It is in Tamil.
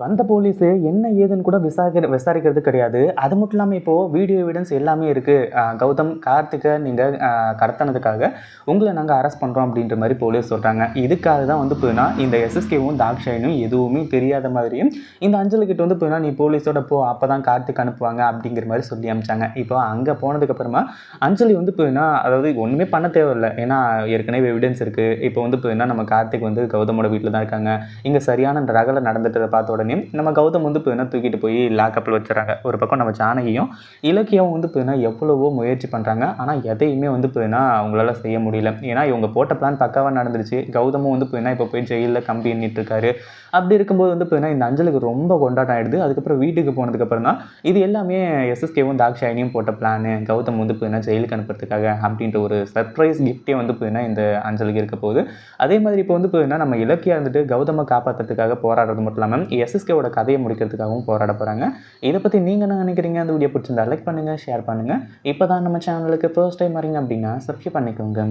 வந்த போலீஸு என்ன ஏதுன்னு கூட விசாரிக்கிற விசாரிக்கிறது கிடையாது. அது மட்டும் இல்லாமல் இப்போது வீடியோ எவிடன்ஸ் எல்லாமே இருக்குது கௌதம் கார்த்திகை நீங்கள் கடத்தினதுக்காக உங்களை நாங்கள் அரெஸ்ட் பண்ணுறோம் அப்படின்ற மாதிரி போலீஸ் சொல்கிறாங்க இதுக்காக தான் வந்து போயினா இந்த எஸ்எஸ்கேவும் தாக்ஷாயினும் எதுவுமே தெரியாத மாதிரியும் இந்த அஞ்சலி கிட்ட வந்து போயினா நீ போலீஸோட போ அப்போ தான் கார்த்திக் அனுப்புவாங்க அப்படிங்கிற மாதிரி சொல்லி அமிச்சாங்க. இப்போ அங்கே போனதுக்கப்புறமா அஞ்சலி வந்து போயினா அதாவது ஒன்றுமே பண்ண தேவையில்லை. ஏன்னா ஏற்கனவே எவிடன்ஸ் இருக்குது இப்போ வந்து போயினா நம்ம கார்த்திக் வந்து கௌதமோட வீட்டில் தான் இருக்காங்க. இங்கே சரியான ரகலை நடந்துட்டதை பார்த்த உடனே நம்ம கௌதம் வந்து பார்த்தீங்கன்னா தூக்கிட்டு போய் லாக்கப்பில் வச்சுறாங்க ஒரு பக்கம் நம்ம ஜானகியும் இலக்கியம் வந்து பார்த்தீங்கன்னா எவ்வளவோ முயற்சி பண்ணுறாங்க ஆனால் எதையுமே வந்து பார்த்தீங்கன்னா அவங்களால செய்ய முடியல. ஏன்னா இவங்க போட்ட பிளான் பக்காவாக நடந்துருச்சு. கௌதமும் வந்து பார்த்தீங்கன்னா இப்போ போய் ஜெயிலில் கம்பி எண்ணிட்டுருக்காரு அப்படி இருக்கும்போது வந்து பார்த்தீங்கன்னா இந்த அஞ்சலுக்கு ரொம்ப கொண்டாட்டம் ஆயிடுது. அதுக்கப்புறம் வீட்டுக்கு போனதுக்கப்புறம் தான் இது எல்லாமே எஸ்எஸ்கேவும் தாக்ஷாயினியும் போட்ட பிளானு கௌதம் வந்து பார்த்தீங்கன்னா ஜெயிலுக்கு அனுப்புறதுக்காக அப்படின்ற ஒரு சர்ப்ரைஸ் கிஃப்டே வந்து பார்த்தீங்கன்னா இந்த அஞ்சலுக்கு இருக்க போகுது. அதே மாதிரி இப்போ வந்து பார்த்தீங்கன்னா நம்ம இலக்கியா இருந்துட்டு கௌதமை காப்பாற்றுறதுக்காக போராடுறது மட்டும் இல்லாமல் எஸ் எஸ்எஸ்கேவோட கதையை முடிக்கிறதுக்காகவும் போராட போகிறாங்க இதை பற்றி நீங்கள் என்ன நினைக்கிறீங்க? அந்த வீடியோ பிடிச்சிருந்தா லைக் பண்ணுங்கள் ஷேர் பண்ணுங்கள் இப்போ தான் நம்ம சேனலுக்கு ஃபர்ஸ்ட் டைம் வரீங்க அப்படின்னா சப்ஸ்கிரைப் பண்ணிக்கோங்க.